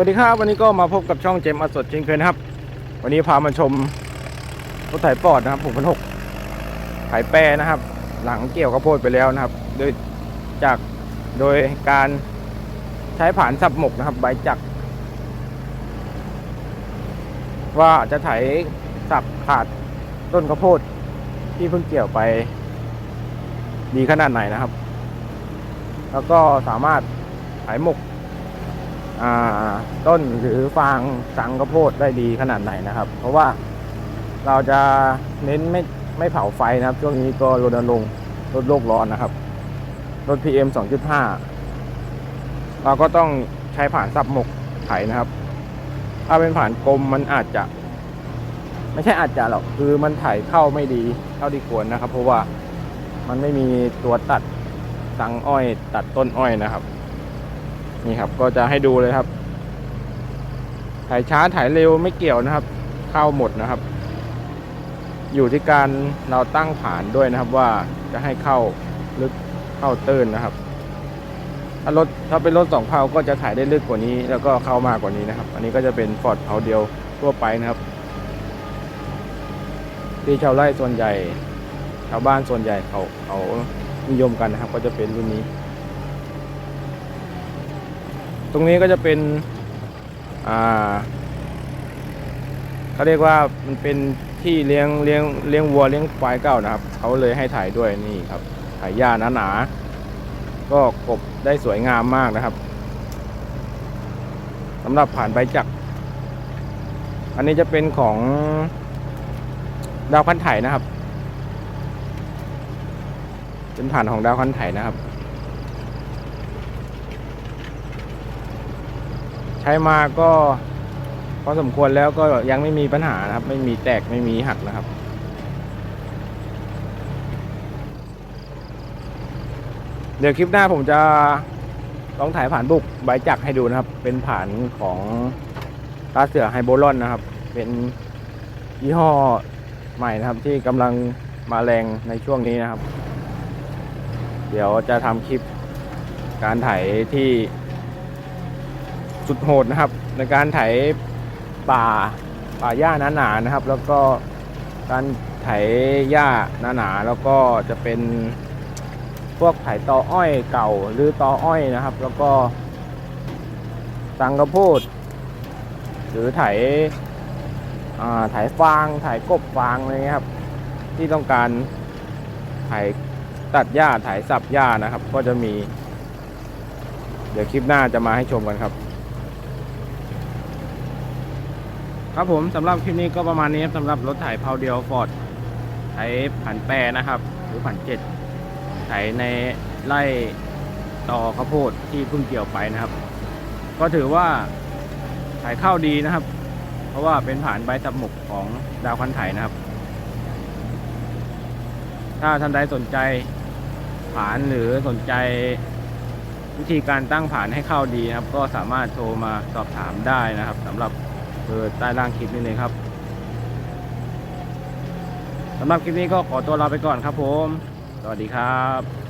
วัสดีครับ วันนี้ก็มาพบกับช่องเจมส์อสดเช่นเคยนะครับ วันนี้พามาชมรถไถปอดนะครับผมพันหกไถแปรนะครับ หลังเกี่ยวข้าวโพดไปแล้วนะครับ โดยจากโดยการใช้ผ่านสับหมกนะครับ ใบจัก ว่าจะไถสับขาดต้นข้าวโพดที่เพิ่งเกี่ยวไป ดีขนาดไหนนะครับ แล้วก็สามารถไถหมก ต้นหรือฟางสังข้าวโพดได้ดีขนาดไหนนะครับ เพราะว่าเราจะเน้นไม่ไม่เผาไฟนะครับ ช่วงนี้ก็รณรงค์ลดโลกร้อนนะครับลด PM 2.5 เราก็ต้องใช้ผ่านซับหมกไถนะครับ ถ้าเป็นผ่านกลมมันอาจจะ ไม่ใช่อาจจะหรอกคือมันไถเข้าไม่ดีเท่าที่ควรนะครับ เพราะว่ามันไม่มีตัวตัดสังอ้อยตัดต้นอ้อยนะครับ นี่ครับ ก็จะให้ดูเลยครับ ถ่ายช้าถ่ายเร็วไม่เกี่ยวนะครับ เข้าหมดนะครับ อยู่ที่การเราตั้งฐานด้วยนะครับว่าจะให้เข้าลึกเข้าตื้นนะครับ ถ้ารถถ้าเป็นรถสองเพาก็จะถ่ายได้ลึกกว่านี้ แล้วก็เข้ามากกว่านี้นะครับ อันนี้ก็จะเป็นฟอร์ดเพาเดียวทั่วไปนะครับที่ชาวไร่ส่วนใหญ่ ชาวบ้านส่วนใหญ่เขาเขานิยมกันนะครับ ก็จะเป็นรุ่นนี้ ตรงนี้ก็จะเป็นอ่าเขาเรียกว่ามันเป็นที่เลี้ยงเลี้ยงเลี้ยงวัวเลี้ยงควายเก่านะครับเขาเลยให้ถ่ายด้วยนี่ครับถ่ายหญ้าหนาๆก็กบได้สวยงามมากนะครับสำหรับผ่านใบจักรอันนี้จะเป็นของดาวคันไถนะครับ เป็นผ่านของดาวคันไถนะครับ ช้มาก็พอสมควรแล้วก็ยังไม่มีปัญหานะครับ ไม่มีแตกไม่มีหักนะครับเดี๋ยวคลิปหน้าผมจะลองถ่ายผ่านบุกใบจักรให้ดูนะครับ เป็นผ่านของตาเสือไฮโบลอนนะครับ เป็นยี่ห้อใหม่นะครับ ที่กำลังมาแรงในช่วงนี้นะครับ เดี๋ยวจะทำคลิปการถ่ายที่ สุดโหดนะครับ ในการไถป่าป่าหญ้าหนาๆนะครับ แล้วก็การไถหญ้าหนาๆแล้วก็จะเป็นพวกไถตออ้อยเก่าหรือตออ้อยนะครับ แล้วก็สังกะโพดหรือไถไถฟางไถกบฟางอะไรเงี้ยครับ ที่ต้องการไถตัดหญ้าไถสับหญ้านะครับ ก็จะมี เดี๋ยวคลิปหน้าจะมาให้ชมกันครับ ครับผมสำหรับคลิปนี้ก็ประมาณนี้สำหรับรถไถเพาเดียวฟอร์ดไถผันแปรนะครับ หรือผันเจ็ดไถในไร่ต่อข้าวโพดที่เพิ่งเกี่ยวไปนะครับ ก็ถือว่าไถเข้าดีนะครับ เพราะว่าเป็นผ่านใบสับหมกของดาวคันไถนะครับ ถ้าท่านใดสนใจผ่านหรือสนใจวิธีการตั้งผ่านให้เข้าดีนะครับ ก็สามารถโทรมาสอบถามได้นะครับสำหรับ เบอร์ใต้ล่างคลิปนี้เลยครับสำหรับคลิปนี้ก็ขอตัวลาไปก่อนครับผม สวัสดีครับ